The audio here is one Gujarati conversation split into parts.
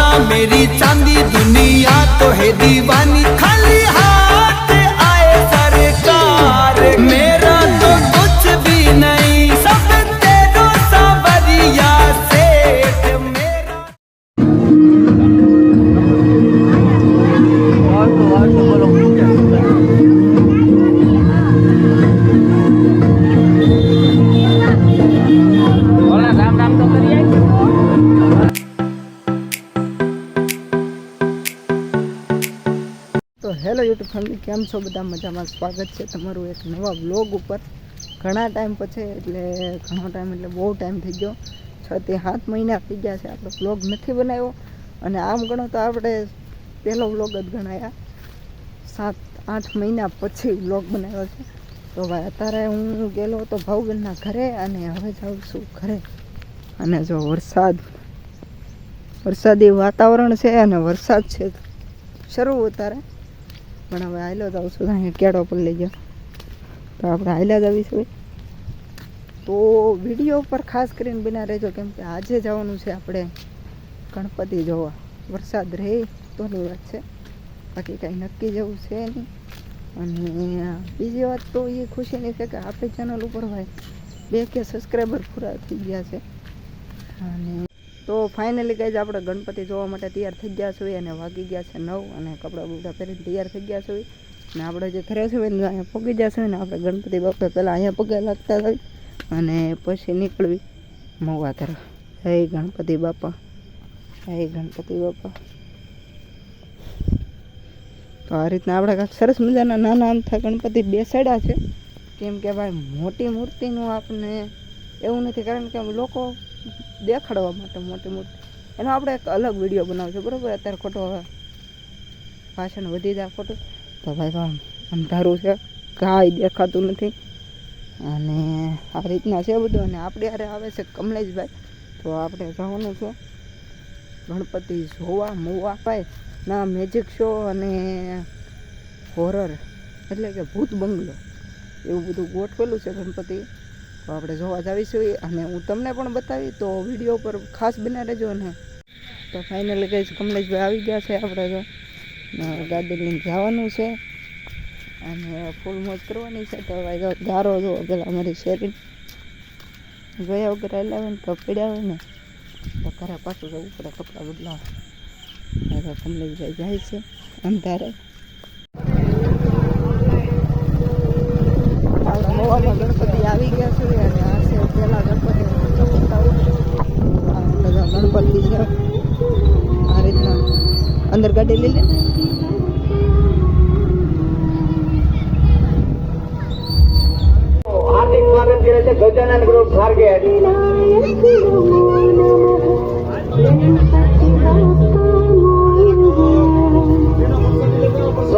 सोना मेरी चांदी दुनिया तो है दीवानी खाली યુટ્યુબ ફેમિલી કેમ છો? બધા મજામાં? સ્વાગત છે તમારું એક નવા વ્લોગ ઉપર. ઘણા ટાઈમ પછી, એટલે ઘણો ટાઈમ એટલે બહુ ટાઈમ થઈ ગયો. છ થી સાત મહિના થઈ ગયા છે આપણો વ્લોગ નથી બનાવ્યો. અને આમ ગણો તો આપણે પહેલો વ્લોગ જ ગણાયા. સાત, આઠ મહિના પછી વ્લોગ બનાવ્યો છે. તો ભાઈ, અત્યારે હું ગયેલો હતો ભાવબેનના ઘરે અને હવે જાઉં છું ઘરે. અને જો વરસાદ, વરસાદી વાતાવરણ છે અને વરસાદ છે શરૂ અત્યારે. પણ હવે આવેલો જ આવશું અહીંયા કેળો પર લઈ ગયો. તો આપણે આવેલા જ આવીશું તો વીડિયો ઉપર ખાસ કરીને બના રહેજો, કેમ કે આજે જવાનું છે આપણે ગણપતિ જોવા. વરસાદ રહે તોની વાત છે. બાકી કાંઈ નક્કી જેવું છે નહીં. અને બીજી વાત તો એ ખુશીની છે કે આપણી ચેનલ ઉપર હોય બે કે સબસ્ક્રાઈબર પૂરા થઈ ગયા છે. અને તો ફાઇનલી ગઈ આપણે ગણપતિ જોવા માટે તૈયાર થઈ ગયા છીએ અને વાગી ગયા છે નવ અને કપડાં બપડા પહેરીને તૈયાર થઈ ગયા છીએ. અને આપણે જે ઘરે છે ને અહીંયા પગી જશે ને આપણે ગણપતિ બાપા પહેલાં અહીંયા પગે લાગતા થઈ અને પછી નીકળવી મહુવા તરફ હે ગણપતિ બાપા, હે ગણપતિ બાપા. તો આ રીતના આપણે કાંઈક સરસ મજાના નાના અમથા ગણપતિ બેસાડ્યા છે. કેમ કે ભાઈ મોટી મૂર્તિનું આપણે એવું નથી કારણ કે લોકો દેખાડવા માટે મોટી મોટી. એનો આપણે એક અલગ વીડિયો બનાવશે બરાબર? અત્યારે ખોટો હવે ભાષણ વધી જાય ખોટું. તો ભાઈ અંધારું છે, કાંઈ દેખાતું નથી. અને આ રીતના છે બધું, અને આપણે યારે આવે છે કમલેશભાઈ. તો આપણે જવાનું છે ગણપતિ જોવા મોવા. ભાઈ, ના મેજિક શો અને હોરર એટલે કે ભૂત બંગલો. એવું બધું ગોઠવેલું છે ગણપતિ. તો આપણે જોવા જાવીશું અને હું તમને પણ બતાવી તો વીડિયો પર ખાસ બના રહેજો ને તો ફાઇનલી કહીશ કમલેશભાઈ આવી ગયા છે આપણે ને ગાડી લઈને જવાનું છે. અને ફૂલ મોજ કરવાની છે. તો ગારો જો પેલા અમારી શેરી ગયા વગર લાવે ને તો પીડ્યા હોય ને તો ઘરે પાછું જવું પડે કપડાં બદલાવા. કમલેશભાઈ જાય છે અંધારે. ગણપતિ આવી ગયા છે અને આ છે પેલા ગણપતિ બધા ગણપતિ છે આ રીતના અંદર ગાડી લઈ લે. હાર્દિક સ્વાગત કરે છે ગજાનંદ ગ્રુપ ટાર્ગેટ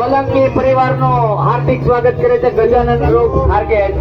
સોલંકી પરિવારનો હાર્દિક સ્વાગત કરે છે ગજાનંદ ગ્રુપ ટાર્ગેટ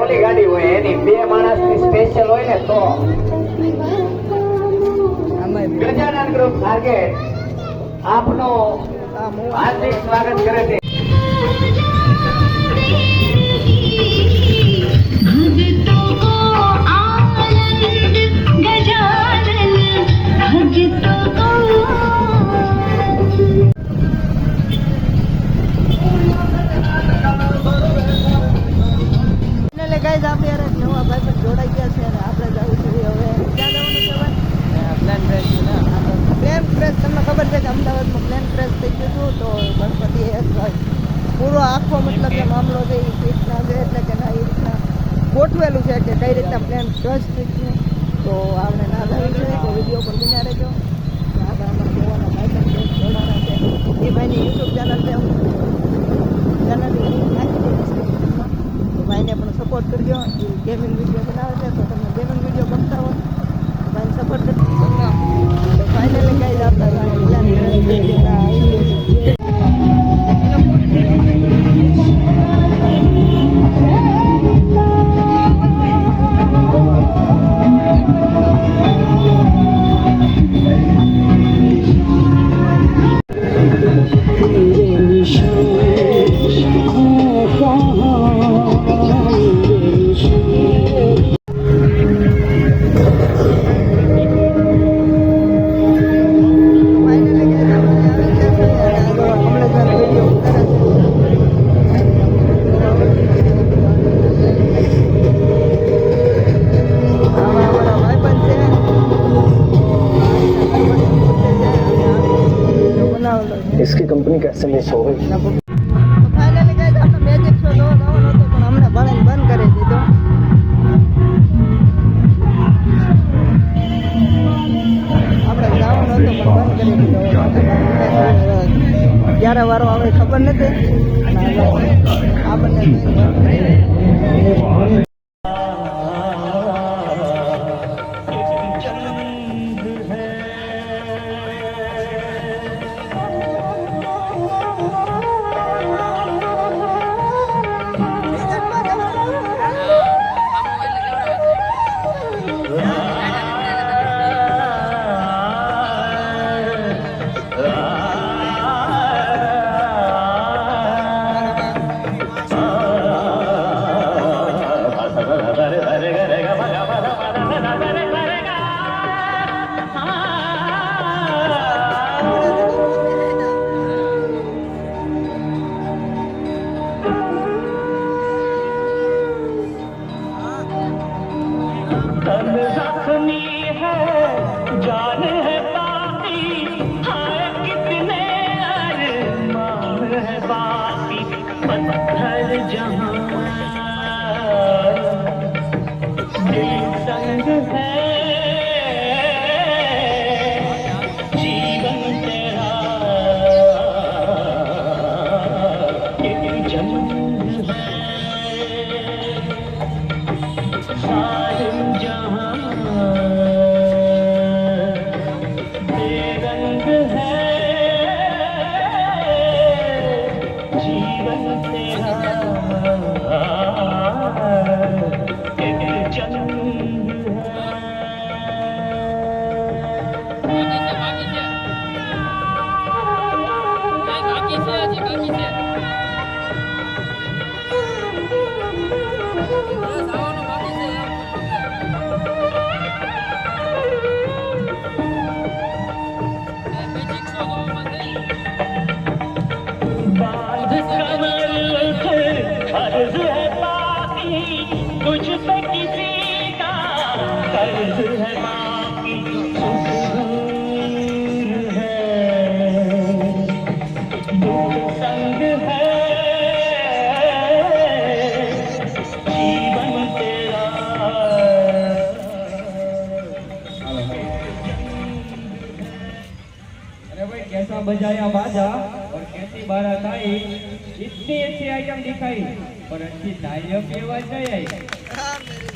ઓલી ગાડી હોય, એની બે માણસની સ્પેશિયલ હોય ને તો. આમાં ગજાનંદ ગ્રુપ ટાર્ગેટ આપનો હાર્દિક સ્વાગત કરે છે. કરીએ તો આપણે ના લાવી છે, તો વીડિયો પર બિના રહેજો. એ ભાઈની યુટ્યુબ ચેનલ છે ભાઈને પણ સપોર્ટ કરજો. એ ગેમિંગ વીડિયો બનાવે છે, તો તમે ગેમિંગ વીડિયો ગમતા હોય, તો ભાઈને સપોર્ટ કરજો ફાઇનલી કઈ જ આવતા ક્યારે વારો આવે ખબર નથી. આપણને कैसा बजाया बाजा और कैसी बारात आई इतनी अच्छी आइटम दिखाई पर अच्छी तारीफ की आवाज नहीं आई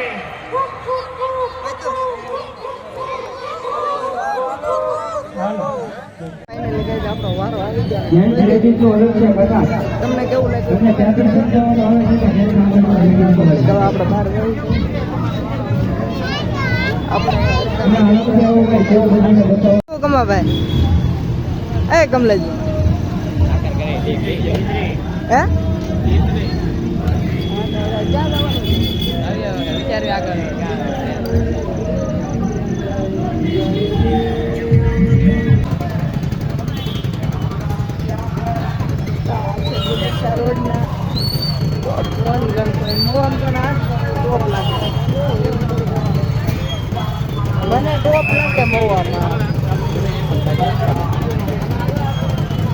વારો તમને કેવું લાગ્યું? બહાર આપણે કમાભાઈ એ કમલેજી હે? વિચાર્યું આગળ.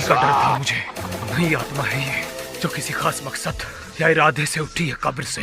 उसी का डर था मुझे नहीं आत्मा है ये जो किसी खास मकसद या इरादे से उठी है कब्र से